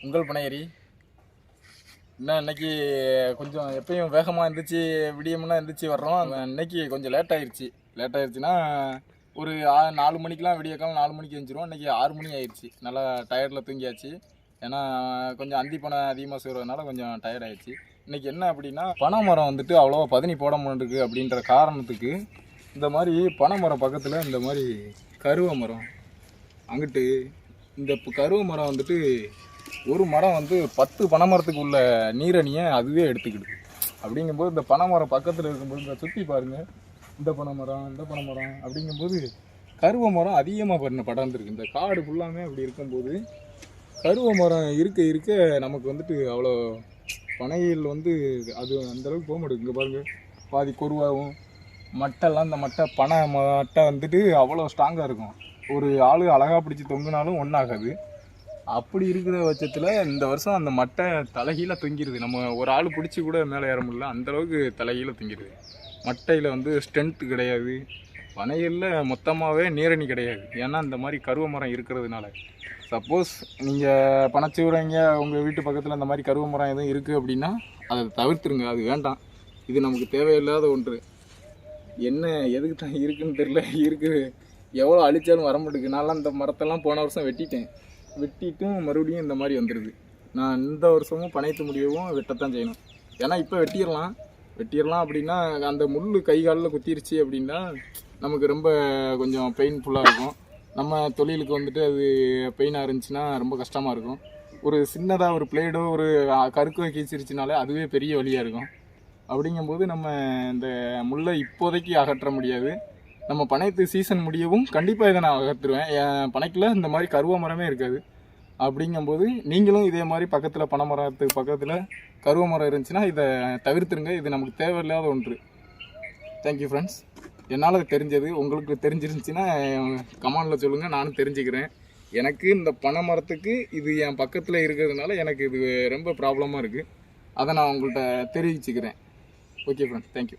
உங்கள் பனையரி என்ன இன்னைக்கு கொஞ்சம் எப்பயும் வேகமாக இருந்துச்சு விடியம்னா இருந்துச்சு வர்றோம். இன்னைக்கு கொஞ்சம் லேட் ஆயிடுச்சு லேட் ஆயிடுச்சுன்னா ஒரு ஆ- நாலு மணிக்கெலாம் விடிய காலம் நாலு மணிக்கு எழுந்திரும் இன்னைக்கு ஆறு மணி ஆயிடுச்சு நல்லா டயர்டில் தூங்கியாச்சு. ஏன்னா கொஞ்சம் அந்தி பணம் அதிகமாக செய்கிறதுனால கொஞ்சம் டயர்ட் ஆயிடுச்சு இன்றைக்கி என்ன அப்படின்னா பனை மரம் வந்துட்டு அவ்வளோவா பதனி போட மாட்டேருக்கு அப்படின்ற காரணத்துக்கு இந்த மாதிரி பனை மரம் பக்கத்தில் இந்த மாதிரி கருவ மரம் அங்கிட்டு இந்த கருவ மரம் வந்துட்டு ஒரு மரம் வந்து பத்து பனை மரத்துக்கு உள்ள நீரணியை அதுவே எடுத்துக்கிடுது. அப்படிங்கும்போது இந்த பனை மரம் பக்கத்தில் இருக்கும்போது இந்த சுற்றி பாருங்கள் இந்த பனை மரம் இந்த பனை மரம் அப்படிங்கும்போது கருவ மரம் அதிகமாக பண்ண படர்ந்துருக்கு. இந்த காடு ஃபுல்லாமே அப்படி இருக்கும்போது கருவ மரம் இருக்க இருக்க நமக்கு வந்துட்டு அவ்வளோ பனையில் வந்து அது அந்த அளவுக்கு போக மாட்டேங்குது. இங்கே பாருங்கள் பாதி கொருவாகும் மட்டைலாம் இந்த மட்டை பனை மட்டை வந்துட்டு அவ்வளோ ஸ்ட்ராங்காக இருக்கும். ஒரு ஆள் அழகாக பிடிச்சி தொங்குனாலும் ஒன்றாகாது அப்படி இருக்கிற பட்சத்தில் இந்த வருஷம் அந்த மட்டை தலைகீழ தொங்கிடுது நம்ம ஒரு ஆள் பிடிச்சி கூட மேலே ஏற முடியல. அந்த அளவுக்கு தலைகீழ தொங்கிடுது மட்டையில் வந்து ஸ்ட்ரென்த்து கிடையாது. பனைகளில் மொத்தமாகவே நீரணி கிடையாது. ஏன்னா இந்த மாதிரி கருவ மரம் இருக்கிறதுனால. சப்போஸ் நீங்கள் பனச்சூரைங்க உங்கள் வீட்டு பக்கத்தில் இந்த மாதிரி கருவ மரம் எதுவும் இருக்குது அப்படின்னா அதை தவிர்த்துருங்க. அது வேண்டாம். இது நமக்கு தேவையில்லாத ஒன்று. என்ன எதுக்கு தான் இருக்குன்னு தெரில இருக்குது எவ்வளோ அழிச்சாலும் வர மாட்டேங்குது. நான்லாம் இந்த மரத்தெல்லாம் போன வருஷம் வெட்டிட்டேன். வெட்டிட்டும் மறுபடியும் இந்த மாதிரி வந்துடுது நான் இந்த வருஷமும் பனைத்து முடியவும் வெட்டத்தான் செய்யணும். ஏன்னா இப்போ வெட்டிடலாம். வெட்டிடலாம் அப்படின்னா அந்த முள் கை காலில் குத்திருச்சு அப்படின்னா நமக்கு ரொம்ப கொஞ்சம் பெயின்ஃபுல்லாக இருக்கும். நம்ம தொழிலுக்கு வந்துட்டு அது பெயினாக இருந்துச்சுன்னா ரொம்ப கஷ்டமாக இருக்கும். ஒரு சின்னதாக ஒரு பிளேடோ ஒரு கருக்கோ கீச்சிருச்சுனாலே அதுவே பெரிய வழியாக இருக்கும். அப்படிங்கும்போது நம்ம இந்த முல்லை இப்போதைக்கு அகற்ற முடியாது. நம்ம பனைத்து சீசன் முடியவும் கண்டிப்பாக இதை நான் அகற்றுவேன். என் பனைக்கில் இந்த மாதிரி கருவ மரமே இருக்காது. அப்படிங்கும்போது நீங்களும் இதே மாதிரி பக்கத்தில் பனை மரத்துக்கு பக்கத்தில் கருவ மரம் இருந்துச்சுன்னா இதை தவிர்த்துருங்க. இது நமக்கு தேவையில்லாத ஒன்று. தேங்க்யூ ஃப்ரெண்ட்ஸ் என்னால் தெரிஞ்சது. உங்களுக்கு தெரிஞ்சிருந்துச்சின்னா கமெண்டில் சொல்லுங்கள் நானும் தெரிஞ்சுக்கிறேன். எனக்கு இந்த பனை மரத்துக்கு இது என் பக்கத்தில் இருக்கிறதுனால எனக்கு இது ரொம்ப ப்ராப்ளமாக இருக்குது அதை நான் உங்கள்கிட்ட தெரிவிச்சுக்கிறேன். ஓகே ஃப்ரெண்ட்ஸ் தேங்க்யூ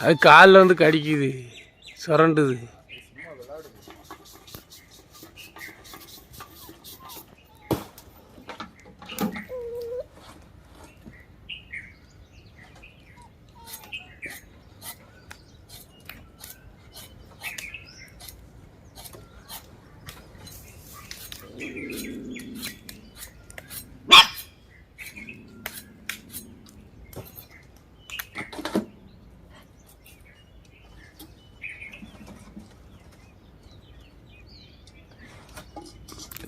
அது காலில் வந்து கடிக்குது சுரண்டுது.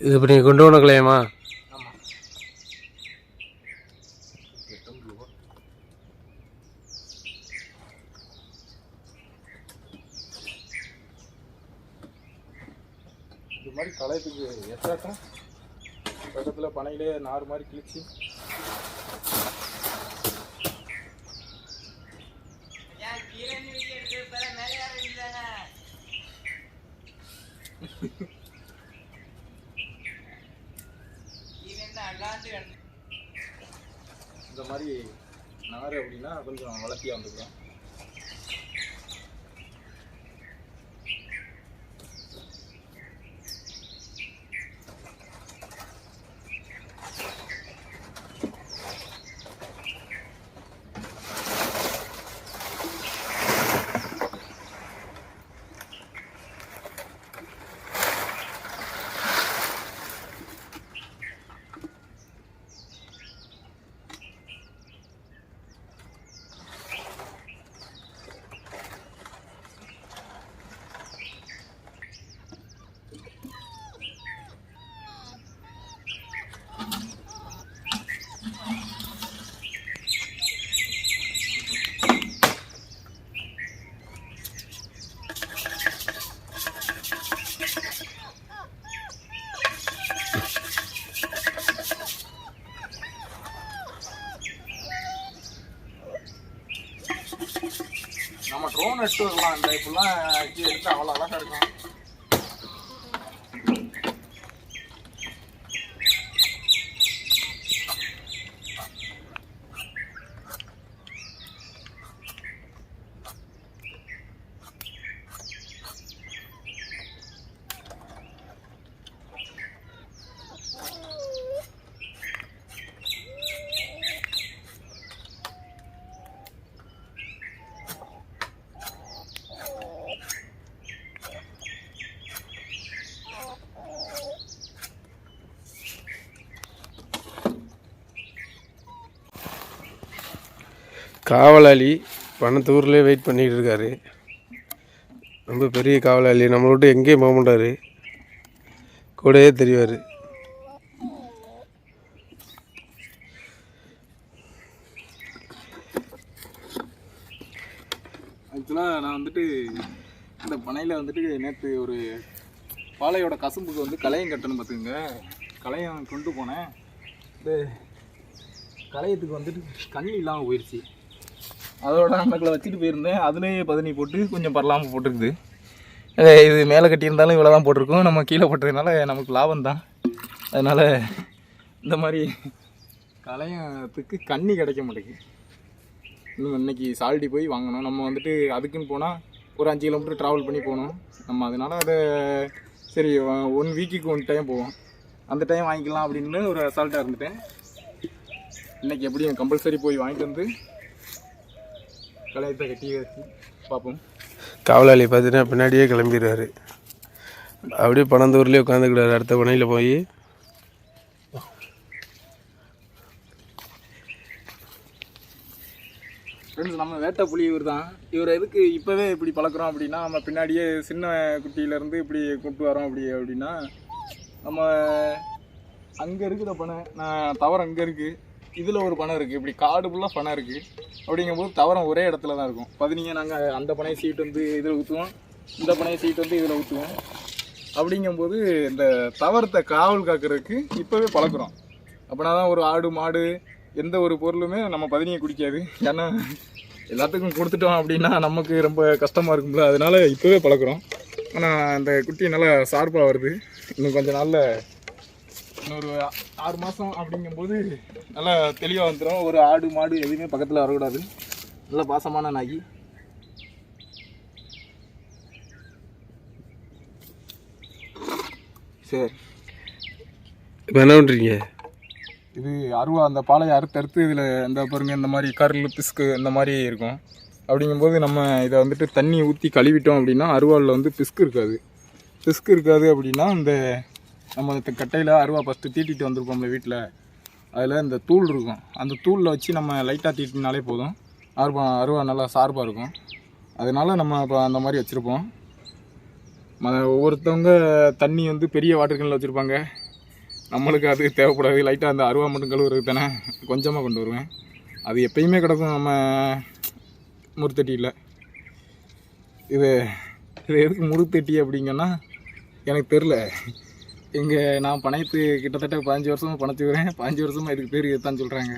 இது இப்போ நீங்கள் கொண்டு போனக்கலையாமா இது மாதிரி களையத்துக்கு எட்டாட்டம் பக்கத்தில் பனையிலே நார் மாதிரி கிழிச்சு. மாதிரி நார் அப்படின்னா கொஞ்சம் வளர்த்தியாக வந்துக்கலாம் நட்டு எடுத்து வரலாம் இந்த இப்பெல்லாம் எடுத்து அவ்வளோ அழகாக இருக்கும். காவலாளி பணத்தூர்லேயே வெயிட் பண்ணிட்டு இருக்காரு. ரொம்ப பெரிய காவலாளி. நம்மளை விட்டு எங்கேயும் போக மாட்டார். கூடயே தெரிவார். ஆக்சுவலாக நான் வந்துட்டு இந்த பனையில் வந்துட்டு நேற்று ஒரு பாலையோட கசும்புக்கு வந்து கலையம் கட்டணும் பார்த்துங்க கலையம் கொண்டு போனேன். இந்த கலையத்துக்கு வந்துட்டு கண்ணி இல்லாமல் போயிடுச்சு அதோட அந்தக்கில் வச்சுட்டு போயிருந்தேன். அதுலேயே பதனி போட்டு கொஞ்சம் பரலாமல் போட்டிருக்குது. இது மேலே கட்டியிருந்தாலும் இவ்வளோ தான் போட்டிருக்கோம். நம்ம கீழே போட்டதுனால நமக்கு லாபம் தான். அதனால் இந்த மாதிரி களையத்துக்கு கண்ணி கிடைக்க மாட்டேங்குது. இன்னும் இன்றைக்கி சால்டி போய் வாங்கணும். நம்ம வந்துட்டு அதுக்குன்னு போனால் ஒரு அஞ்சு கிலோமீட்டர் ட்ராவல் பண்ணி போகணும். நம்ம அதனால அதை சரி ஒன் வீக்குக்கு ஒன் டைம் போவோம். அந்த டைம் வாங்கிக்கலாம் அப்படின்னு ஒரு அசால்ட்டாக இருந்துட்டேன். இன்றைக்கி எப்படியும் கம்பல்சரி போய் வாங்கிட்டு வந்து கலையத்தை கட்டி வச்சு பார்ப்போம். காவலாளி பார்த்தீங்கன்னா பின்னாடியே கிளம்பிடுவாரு அப்படியே பணந்தூர்லேயே உட்காந்துக்கிட்டாரு அடுத்த பனையில் போய். ஃப்ரெண்ட்ஸ் நம்ம வேட்டை புலி இவர் தான். இவர் எதுக்கு இப்போவே இப்படி பழக்கிறோம் அப்படின்னா நம்ம பின்னாடியே சின்ன குட்டியிலேருந்து இப்படி கூப்பிட்டு வரோம் அப்படி அப்படின்னா நம்ம அங்கே இருக்குத பனை நான் தவறு அங்கே இருக்குது இதில் ஒரு பணம் இருக்குது இப்படி காடு ஃபுல்லாக பணம் இருக்குது அப்படிங்கும்போது தவறம் ஒரே இடத்துல தான் இருக்கும். பதினீங்க நாங்கள் அந்த பனையை சீட் வந்து இதில் ஊற்றுவோம் இந்த பனையை சீட் வந்து இதில் ஊற்றுவோம் அப்படிங்கும்போது இந்த தவறத்தை காவல் காக்கிறதுக்கு இப்போவே பழக்கிறோம். அப்படின்னா தான் ஒரு ஆடு மாடு எந்த ஒரு பொருளுமே நம்ம பதினியை குடிக்காது. ஏன்னா எல்லாத்துக்கும் கொடுத்துட்டோம் அப்படின்னா நமக்கு ரொம்ப கஷ்டமாக இருக்கும்ல. அதனால இப்போவே பழக்கிறோம். ஆனால் அந்த குட்டி நல்லா சார்பாக வருது. இன்னும் கொஞ்சம் நாளில் இன்னொரு ஆ- ஆறு மாதம் அப்படிங்கும்போது நல்லா தெளிவாக வந்துடும் ஒரு ஆடு மாடு எதுவுமே பக்கத்தில் வரக்கூடாது. நல்ல பாசமான நாயி. சரி. இப்போ என்ன பண்ணுறீங்க இது அருவா அந்த பாலையை அறுத்து அறுத்து இதில் இந்த பாருங்க இந்த மாதிரி கருள் பிஸ்கு இந்த மாதிரி இருக்கும். அப்படிங்கும்போது நம்ம இதை வந்துட்டு தண்ணி ஊற்றி கழுவிட்டோம் அப்படின்னா அருவாளில் வந்து பிஸ்கு இருக்காது. பிஸ்கு இருக்காது அப்படின்னா இந்த நம்ம கட்டையில் அருவா ஃபஸ்ட்டு தீட்டிட்டு வந்திருப்போம்ல வீட்டில் அதில் இந்த தூள் இருக்கும். அந்த தூளில் வச்சு நம்ம லைட்டாக தீட்டினாலே போதும். அருவா அருவா நல்லா சார்பாக இருக்கும். அதனால் நம்ம இப்போ அந்த மாதிரி வச்சுருப்போம். ம- ஒவ்வொருத்தவங்க தண்ணி வந்து பெரிய வாட்டர் கேனில் வச்சுருப்பாங்க. நம்மளுக்கு அது தேவைப்படாது. லைட்டாக அந்த அருவா மட்டும் கழுவுறது தானே கொஞ்சமாக கொண்டு வருவேன். அது எப்பயுமே கிடக்கும் நம்ம முறுத்தட்டியில் இது இது எதுக்கு முறுத்தட்டி அப்படிங்கன்னா எனக்கு தெரில இங்கே நான் பனையத்து கிட்டத்தட்ட பதினஞ்சு வருஷமாக பணத்துக்கிறேன் பதினஞ்சு வருஷமாக இதுக்கு பேர் இதுதான் சொல்கிறாங்க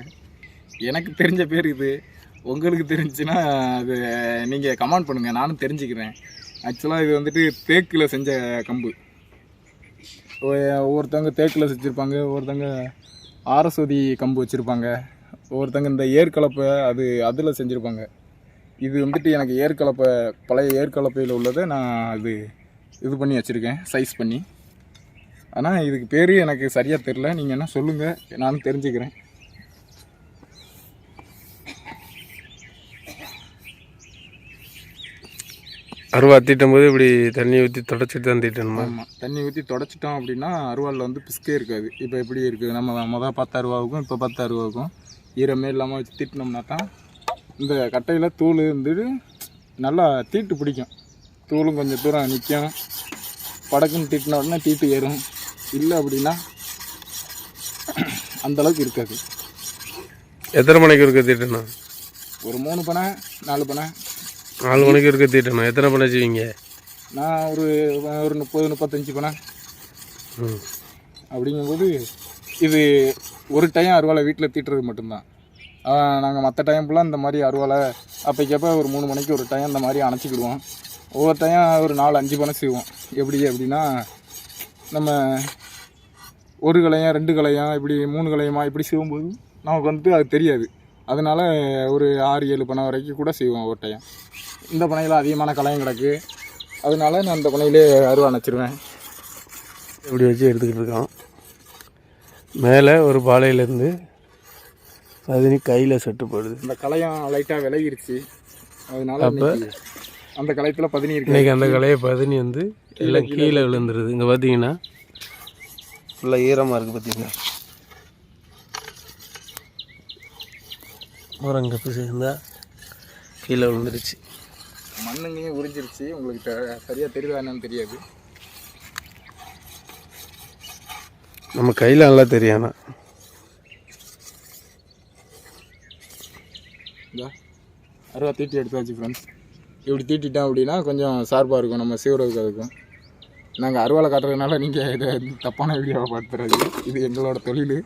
எனக்கு தெரிஞ்ச பேர் இது. உங்களுக்கு தெரிஞ்சுன்னா அது நீங்கள் கமெண்ட் பண்ணுங்கள் நானும் தெரிஞ்சுக்கிறேன். ஆக்சுவலாக இது வந்துட்டு தேக்கில் செஞ்ச கம்பு. ஒவ்வொருத்தவங்க தேக்கில் செஞ்சுருப்பாங்க. ஒவ்வொருத்தவங்க ஆரஸ்வதி கம்பு வச்சுருப்பாங்க. ஒவ்வொருத்தவங்க இந்த ஏற்கலப்பை அது அதில் செஞ்சுருப்பாங்க. இது வந்துட்டு எனக்கு ஏற்கலப்பை பழைய ஏற்கலப்பையில் உள்ளதை நான் அது இது பண்ணி வச்சுருக்கேன். சைஸ் பண்ணி. ஆனால் இதுக்கு பேர் எனக்கு சரியாக தெரில நீங்கள் என்ன சொல்லுங்கள் நானும் தெரிஞ்சுக்கிறேன். அருவா தீட்டும் போது இப்படி தண்ணி ஊற்றி தொடச்சிட்டு தான் தீட்டணுமா? ஆமாம் தண்ணி ஊற்றி தொடச்சிட்டோம் அப்படின்னா அருவாளில் வந்து பிஸ்கே இருக்காது. இப்போ எப்படி இருக்குது நம்ம மொதல் பத்து அருவாவுக்கும் இப்போ பத்து அருவாவுக்கும் ஈரமே இல்லாமல் வச்சு தீட்டினோம்னா தான் இந்த கட்டையில் தூள் வந்துட்டு நல்லா தீட்டு பிடிக்கும். தூளும் கொஞ்சம் தூரம் நிற்கும் படக்குன்னு தீட்டின உடனே தீட்டு ஏறும். இல்லை அப்படின்னா அந்த அளவுக்கு இருக்காது. எத்தனை மணிக்கு இருக்க தீட்டணும் ஒரு மூணு பனை நாலு பனை நாலு மணிக்கு இருக்க தீட்டணும் எத்தனை பண்ண செய்வீங்க? நான் ஒரு ஒரு முப்பது முப்பத்தஞ்சு பனை அப்படிங்கும்போது இது ஒரு டைம் அருவாலை வீட்டில் தீட்டுறது மட்டும்தான். நாங்கள் மற்ற டைம் ஃபுல்லாக இந்த மாதிரி அருவாலை அப்போக்கப்போ ஒரு மூணு மணிக்கு ஒரு டைம் இந்த மாதிரி அணைச்சிக்கிடுவோம். ஒவ்வொரு டைம் ஒரு நாலு அஞ்சு பணம் செய்வோம். எப்படி அப்படின்னா நம்ம ஒரு கலையம் ரெண்டு கலையம் இப்படி மூணு கலையமா இப்படி செய்யும்போது நமக்கு வந்துட்டு அது தெரியாது. அதனால ஒரு ஆறு ஏழு பணம் வரைக்கும் கூட செய்வோம் டைம் இந்த பனையில் அதிகமான கலையம் கிடக்கு. அதனால நான் இந்த பனையிலே அருவா அணைச்சிருவேன். இப்படி வச்சு எடுத்துக்கிட்டு இருக்கோம் மேலே ஒரு பாலையிலேருந்து பதினி கையில் செட்டுப்படுது இந்த கலையம் லைட்டாக விலகிருச்சு. அதனால இன்னைக்கு அந்த கலையத்தில் பதினி இருக்கு. இன்றைக்கி அந்த கலையை பதினி வந்து எல்லாம் கீழே விழுந்துருது. இங்கே பார்த்தீங்கன்னா ஃபுல்லாக ஈரமாக இருக்குது பார்த்தீங்களா மரம் கப்பி சேர்ந்தா கீழே விழுந்துருச்சு. மண்ணுங்கேயும் உறிஞ்சிருச்சு. உங்களுக்கு தெ- சரியா தெரியுதா என்னன்னு தெரியாது. நம்ம கையில் நல்லா இதா அருவா தீட்டி எடுத்தாச்சு ஃப்ரெண்ட்ஸ் இப்படி தீட்டிட்டோம் அப்படின்னா கொஞ்சம் சார்பாக இருக்கும் நம்ம சீவுறதுக்கு அதுக்கும். நாங்கள் அருவாலை காட்டுறதுனால நீங்கள் இதை தப்பான வீடியோவை பார்த்துறது இது எங்களோட தொழில்.